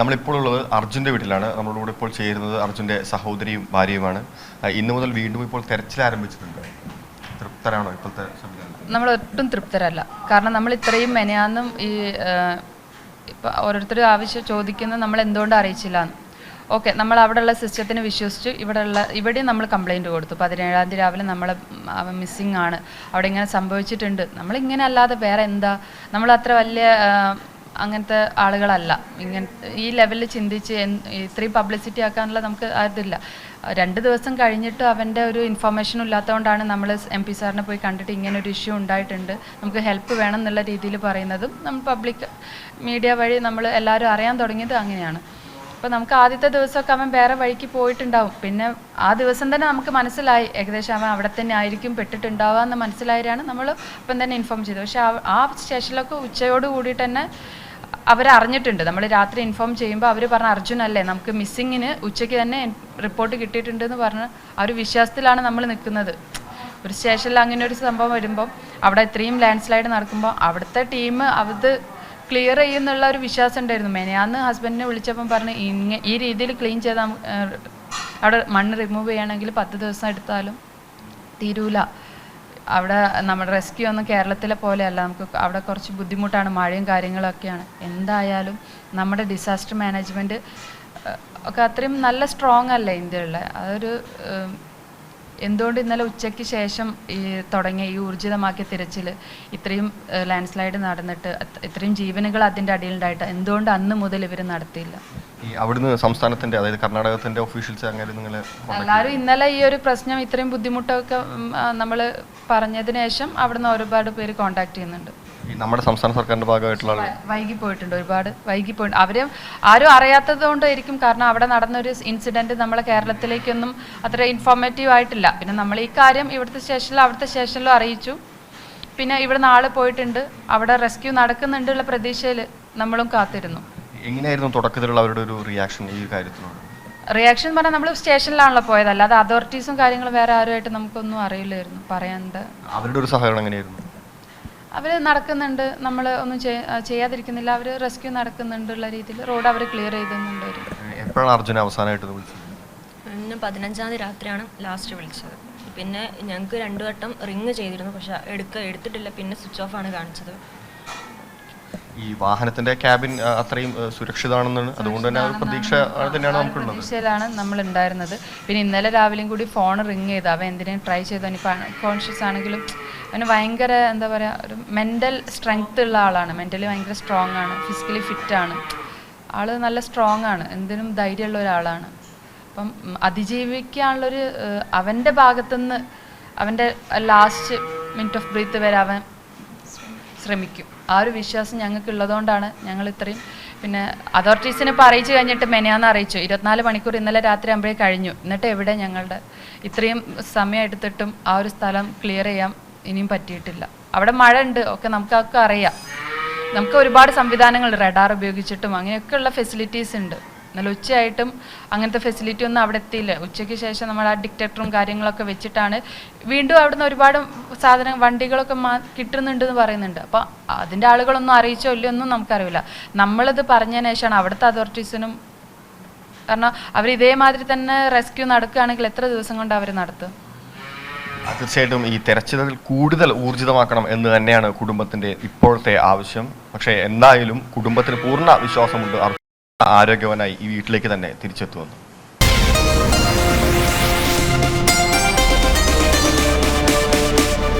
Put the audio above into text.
നമ്മളിപ്പോൾ ഉള്ളത് അർജുന്റെ വീട്ടിലാണ്. നമ്മളോട് കൂടെ ഇപ്പോൾ ചേരുന്നത് അർജുന്റെ സഹോദരിയും ഭാര്യയുമാണ്. ഇന്നു മുതൽ വീണ്ടും ഇപ്പോൾ തെരച്ചിൽ ആരംഭിച്ചിട്ടുണ്ട് തൃപ്തരാണോ ഇപ്പോഴത്തെ നമ്മൾ ഒട്ടും തൃപ്തരല്ല. കാരണം നമ്മൾ ഇത്രയും മെനയാന്നും ഈ ഇപ്പം ഓരോരുത്തർ ആവശ്യം ചോദിക്കുന്നത് നമ്മൾ എന്തുകൊണ്ട് അറിയിച്ചില്ല ഓക്കെ നമ്മൾ അവിടെയുള്ള സിസ്റ്റത്തിന് വിശ്വസിച്ചു. ഇവിടെയുള്ള ഇവിടെയും നമ്മൾ കംപ്ലൈന്റ് കൊടുത്തു. പതിനേഴാം തീയതി രാവിലെ നമ്മൾ മിസ്സിങ് ആണ്. അവിടെ ഇങ്ങനെ സംഭവിച്ചിട്ടുണ്ട്. നമ്മളിങ്ങനെ അല്ലാതെ വേറെ എന്താ? നമ്മൾ അത്ര വലിയ അങ്ങനത്തെ ആളുകളല്ല. ഇങ്ങനെ ഈ ലെവലിൽ ചിന്തിച്ച് ഇത്രയും പബ്ലിസിറ്റി ആക്കാനുള്ള നമുക്ക് അതില്ല. രണ്ട് ദിവസം കഴിഞ്ഞിട്ട് അവന്റെ ഒരു ഇൻഫർമേഷനും ഇല്ലാത്തതുകൊണ്ടാണ് നമ്മൾ എം പി സാറിനെ പോയി കണ്ടിട്ട് ഇങ്ങനെ ഒരു ഇഷ്യൂ ഉണ്ടായിട്ടുണ്ട്. നമുക്ക് ഹെൽപ്പ് വേണം എന്നുള്ള രീതിയിൽ പറയുന്നതും നമ്മൾ പബ്ലിക് മീഡിയ വഴി നമ്മൾ എല്ലാവരും അറിയാൻ തുടങ്ങിയത് അങ്ങനെയാണ്. അപ്പോൾ നമുക്ക് ആദ്യത്തെ ദിവസമൊക്കെ അവൻ വേറെ വഴിക്ക് പോയിട്ടുണ്ടാവും. പിന്നെ ആ ദിവസം തന്നെ നമുക്ക് മനസ്സിലായി. ഏകദേശം അവൻ അവിടെ തന്നെ ആയിരിക്കും പെട്ടിട്ടുണ്ടാവുക എന്ന് മനസ്സിലായാണ് നമ്മൾ ഇപ്പം തന്നെ ഇൻഫോം ചെയ്തത്. പക്ഷേ ആ- സ്റ്റേഷനിലൊക്കെ ഉച്ചയോട് കൂടിയിട്ട് തന്നെ അവരറിഞ്ഞിട്ടുണ്ട്. നമ്മൾ രാത്രി ഇൻഫോം ചെയ്യുമ്പോൾ അവർ പറഞ്ഞ അർജുൻ അല്ലേ നമുക്ക് മിസ്സിങ്ങിന് ഉച്ചയ്ക്ക് തന്നെ റിപ്പോർട്ട് കിട്ടിയിട്ടുണ്ട് എന്ന് പറഞ്ഞ് ആ ഒരു വിശ്വാസത്തിലാണ് നമ്മൾ നിൽക്കുന്നത്. ഒരു സ്റ്റേഷനിൽ അങ്ങനെ ഒരു സംഭവം വരുമ്പം അവിടെ ഇത്രയും ലാൻഡ് സ്ലൈഡ് നടക്കുമ്പോൾ അവിടുത്തെ ടീം അത് ക്ലിയർ ചെയ്യുന്നുള്ള ഒരു വിശ്വാസം ഉണ്ടായിരുന്നു. മെനയാന്ന് ഹസ്ബൻഡിനെ വിളിച്ചപ്പം പറഞ്ഞ് ഇങ്ങ ഈ രീതിയിൽ ക്ലീൻ ചെയ്താൽ അവിടെ മണ്ണ് റിമൂവ് ചെയ്യണമെങ്കിൽ പത്ത് ദിവസം എടുത്താലും തീരൂല. അവിടെ നമ്മുടെ റെസ്ക്യൂ ഒന്നും കേരളത്തിലെ പോലെയല്ല. നമുക്ക് അവിടെ കുറച്ച് ബുദ്ധിമുട്ടാണ് മഴയും കാര്യങ്ങളൊക്കെയാണ്. എന്തായാലും നമ്മുടെ ഡിസാസ്റ്റർ മാനേജ്മെന്റ് ഒക്കെ അത്രയും നല്ല സ്ട്രോങ് അല്ലേ ഇന്ത്യയിലെ? അതൊരു എന്തുകൊണ്ട് ഇന്നലെ ഉച്ചയ്ക്ക് ശേഷം ഈ തുടങ്ങിയ ഈ ഊർജിതമാക്കിയ തിരച്ചിൽ ഇത്രയും ലാൻഡ് സ്ലൈഡ് നടന്നിട്ട് ഇത്രയും ജീവനുകൾ അതിന്റെ അടിയിലുണ്ടായിട്ട് എന്തുകൊണ്ട് അന്ന് മുതൽ ഇവർ നടത്തിയില്ല? ഈ അവിടുന്ന് സംസ്ഥാനത്തിന്റെ അതായത് കർണാടകത്തിന്റെ ഒഫീഷ്യൽസ് അങ്ങനെ നിങ്ങൾ എല്ലാവരും ഇന്നലെ ഈ ഒരു പ്രശ്നം ഇത്രയും ബുദ്ധിമുട്ടൊക്കെ നമ്മൾ പറഞ്ഞതിന് ശേഷം അവിടുന്ന് ഒരുപാട് പേര് കോണ്ടാക്ട് ചെയ്യുന്നുണ്ട്. നമ്മുടെ സംസ്ഥാന സർക്കാരിന്റെ ഭാഗമായിട്ടുള്ള വൈകി പോയിട്ടുണ്ട് ഒരുപാട് വൈകി പോയിട്ടുണ്ട് അവർ ആരും അറിയാത്തത് കൊണ്ടായിരിക്കും കാരണം അവിടെ നടന്നൊരു ഇൻസിഡന്റ് നമ്മളെ കേരളത്തിലേക്കൊന്നും അത്ര ഇൻഫോർമേറ്റീവ് ആയിട്ടില്ല. പിന്നെ നമ്മൾ ഈ കാര്യം ഇവിടുത്തെ സ്റ്റേഷനിലും അവിടുത്തെ സ്റ്റേഷനിലും അറിയിച്ചു. പിന്നെ ഇവിടെ നാളെ പോയിട്ടുണ്ട് അവിടെ റെസ്ക്യൂ നടക്കുന്നുണ്ടുള്ള പ്രതീക്ഷയിൽ നമ്മളും കാത്തിരുന്നു. എങ്ങനെയായിരുന്നു തുടക്കത്തിലുള്ള അവരുടെ ഒരു റിയാക്ഷൻ ഈ കാര്യത്തിനോട്? റിയാക്ഷൻ പറഞ്ഞാൽ നമ്മൾ സ്റ്റേഷനിലാണല്ലോ പോയത്. അല്ലാതെ അതോറിറ്റീസും കാര്യങ്ങളും വേറെ ആരുമായിട്ട് നമുക്കൊന്നും അറിയില്ലായിരുന്നു പറയാണ്ട്. അവരുടെ ഒരു സഹകരണം എങ്ങനെയായിരുന്നു? അവർ നടക്കുന്നുണ്ട്. നമ്മൾ ഒന്നും ചെയ്യാതിരിക്കുന്നില്ല. അവർ റെസ്ക്യൂ നടക്കുന്നുണ്ടുള്ള രീതിയിൽ റോഡ് അവർ ക്ലിയർ ചെയ്തുന്നുണ്ട് എപ്പോഴാണ് അർജുന അവസാനമായിട്ട് വിളിച്ചത്? ഇന്ന് പതിനഞ്ചാം തീയതി രാത്രിയാണ് ലാസ്റ്റ് വിളിച്ചത്. പിന്നെ ഞങ്ങൾക്ക് രണ്ടു വട്ടം റിങ് ചെയ്തിരുന്നു. പക്ഷെ എടുക്ക എടുത്തിട്ടില്ല. പിന്നെ സ്വിച്ച് ഓഫ് ആണ് കാണിച്ചത്. ഈ വാഹനത്തിന്റെ ക്യാബിൻ അത്രയും സുരക്ഷിതമാണെന്നാണ് അതുകൊണ്ട് തന്നെ ഒരു പ്രതീക്ഷ തന്നെയാണ് നമുക്കുള്ളത്. പ്രതീക്ഷയിലാണ് നമ്മൾ ഉണ്ടായിരുന്നത് പിന്നെ ഇന്നലെ രാവിലെയും കൂടി ഫോൺ റിങ് ചെയ്ത്. അവൻ എന്തിനേയും ട്രൈ ചെയ്തു? കോൺഷ്യസ് ആണെങ്കിലും അവന് ഭയങ്കര എന്താ പറയുക ഒരു മെന്റൽ സ്ട്രെങ്ത് ഉള്ള ആളാണ്. മെന്റലി ഭയങ്കര സ്ട്രോങ് ആണ്. ഫിസിക്കലി ഫിറ്റ് ആണ്. ആൾ നല്ല സ്ട്രോങ് ആണ്. എന്തിനും ധൈര്യമുള്ള ഒരാളാണ്. അപ്പം അതിജീവിക്കാനുള്ളൊരു അവന്റെ അവന്റെ ഭാഗത്തുനിന്ന് അവന്റെ ലാസ്റ്റ് മിനിറ്റ് ഓഫ് ബ്രീത്ത് വരെ അവൻ ശ്രമിക്കും. ആ ഒരു വിശ്വാസം ഞങ്ങൾക്ക് ഉള്ളതുകൊണ്ടാണ് ഞങ്ങൾ ഇത്രയും പിന്നെ അതോറിറ്റീസിനെ ഇപ്പോൾ അറിയിച്ചു കഴിഞ്ഞിട്ട് മെനയാന്ന് അറിയിച്ചു. ഇരുപത്തിനാല് മണിക്കൂർ ഇന്നലെ രാത്രി ആകുമ്പോഴേ കഴിഞ്ഞു. എന്നിട്ട് എവിടെ ഞങ്ങളുടെ ഇത്രയും സമയം എടുത്തിട്ടും ആ ഒരു സ്ഥലം ക്ലിയർ ചെയ്യാൻ ഇനിയും പറ്റിയിട്ടില്ല. അവിടെ മഴ ഉണ്ട് ഒക്കെ നമുക്കൊക്കെ അറിയാം. നമുക്ക് ഒരുപാട് സംവിധാനങ്ങൾ റഡാർ ഉപയോഗിച്ചിട്ടും അങ്ങനെയൊക്കെയുള്ള ഫെസിലിറ്റീസ് ഉണ്ട്. എന്നാൽ ഉച്ചയായിട്ടും അങ്ങനത്തെ ഫെസിലിറ്റി ഒന്നും അവിടെ എത്തിയില്ല. ഉച്ചയ്ക്ക് ശേഷം നമ്മൾ ആ ഡിറ്റക്ടറും കാര്യങ്ങളൊക്കെ വെച്ചിട്ടാണ് വീണ്ടും അവിടുന്ന് ഒരുപാട് സാധനം വണ്ടികളൊക്കെ മാ കിട്ടുന്നുണ്ട് എന്ന് പറയുന്നുണ്ട്. അപ്പോൾ അതിന്റെ ആളുകളൊന്നും അറിയിച്ചോ ഇല്ലയോ ഒന്നും നമുക്കറിയില്ല. നമ്മളത് പറഞ്ഞതിന് ശേഷമാണ് അവിടുത്തെ അതോറിറ്റീസിനും കാരണം അവർ ഇതേമാതിരി തന്നെ റെസ്ക്യൂ നടക്കുകയാണെങ്കിൽ എത്ര ദിവസം കൊണ്ട് അവർ നടത്തും? തീർച്ചയായിട്ടും ഈ തെരച്ചിലിൽ കൂടുതൽ ഊർജിതമാക്കണം എന്ന് തന്നെയാണ് കുടുംബത്തിന്റെ ഇപ്പോഴത്തെ ആവശ്യം. പക്ഷേ എന്തായാലും കുടുംബത്തിന് പൂർണ വിശ്വാസമുണ്ട് ആരോഗ്യവാനായി ഈ വീട്ടിലേക്ക് തന്നെ തിരിച്ചെത്തുമെന്ന്